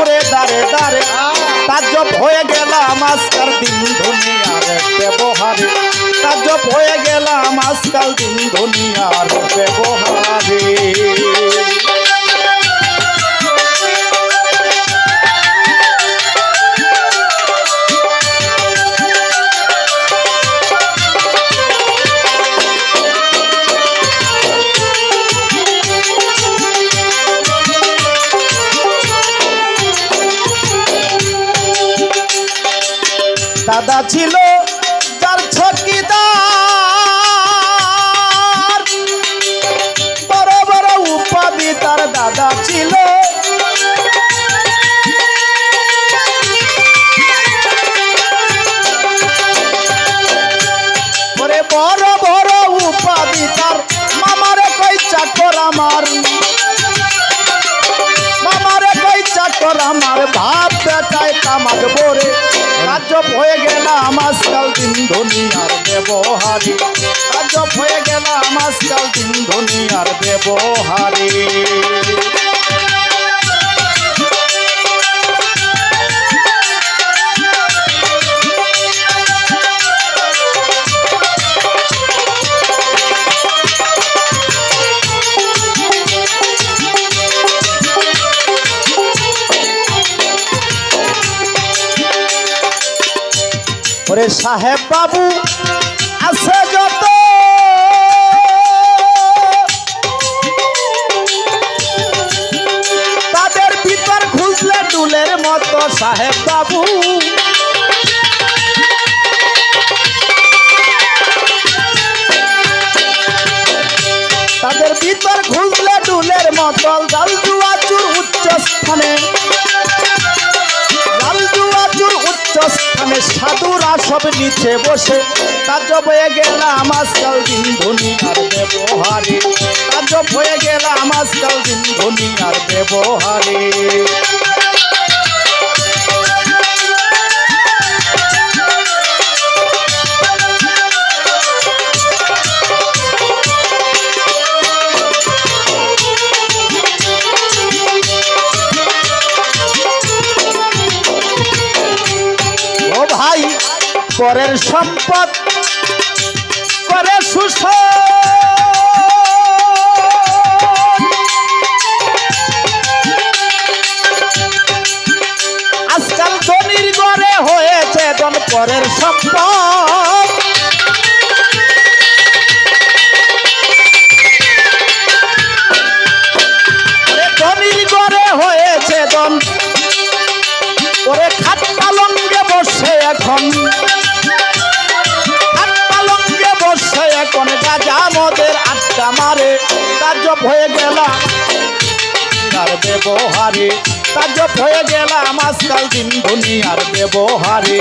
ঘুরে দারে দারে তাজ্জব হয়ে গেলাম আজকাল দিন দুনিয়ার ব্যবহারে। তাজ্জব হয়ে গেলাম আজকাল দিন দুনিয়ার ব্যবহারে। দাদা ছিল যার ছকিদার। বড় বড় উপাধি তার দাদা ছিল। বড় বড় উপাধি তার আমার? মামারে কই চাকর আমার? রাজ্য হয়ে গেলাম আজকাল দিন ধনিয়ার ব্যবহারে। রাজ্য হয়ে গেলাম আজকাল দিন ধনিয়ার ব্যবহারে। ওরে সাহেব বাবু, আছে যত। তাদের ভিতর খুঁজলে ডুলের মতো সাহেব বাবু। তাদের ভিতর খুঁজলে ডুলের মতো জাল জুয়াচুর উচ্চ স্থানে। স্থানে সাধুরা সব নিচে বসে। তাজব হয়ে গেলাম আজকাল দিন দুনিয়ার ব্যবহারে। তাজব হয়ে গেলাম আজকাল দিন দুনিয়ার ব্যবহারে। পরের সম্পদ করে সুস্থ আজকাল ধনির ঘরে হয়েছে দন পরের সম্পদ। এখন গাজা মদের আটকা মারে কার্য হয়ে গেলাম আর ব্যবহারে কার্য হয়ে গেলাম আজকাল দিন দুনিয়ার ব্যবহারে।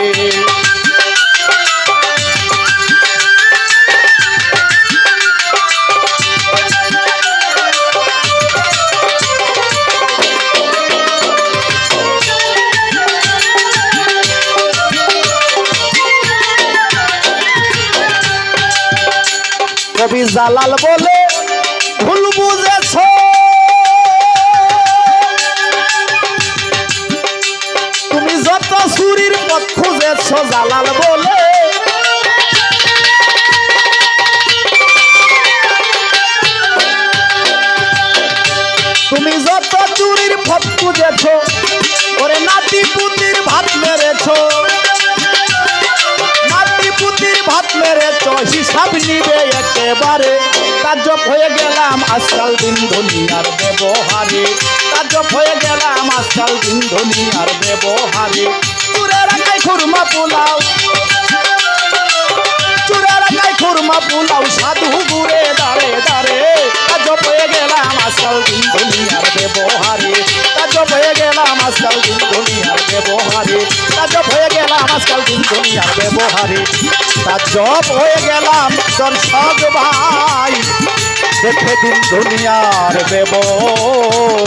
কবি জালাল বলে, ভুল বুঝেছ? তুমি যত সুরির পথ খুঁজেছ, জালাল বলে, তুমি যত চুরির পথ খুঁজেছ, ওরে নাতি পুতির ভাত মেরেছ। মাতৃপুতির ভাত মেরেছ, হিসাব নিবে একেবারে তাজব হয়ে গেলাম আজকাল দিন দুনিয়ার ব্যবহারে। তাজব হয়ে গেলাম আজকাল দিন দুনিয়ার ব্যবহারে। চুরে রাখাই খুরমা পোলাও। চুরে রাখাই খুরমা পোলাও, সাধু ঘুরে দাঁড়ে দাঁড়ে। তাজব হয়ে গেলাম আজকাল দিন দুনিয়ার ব্যবহারে। তাজব হয়ে গেলাম আজকাল দিন দুনিয়ার ব্যবহারে। তাজব আজকাল দিন দুনিয়ার ব্যবহারে তাজব হয়ে গেলাম দর্শক ভাই। দেখে দিন দুনিয়ার ব্যবহারে।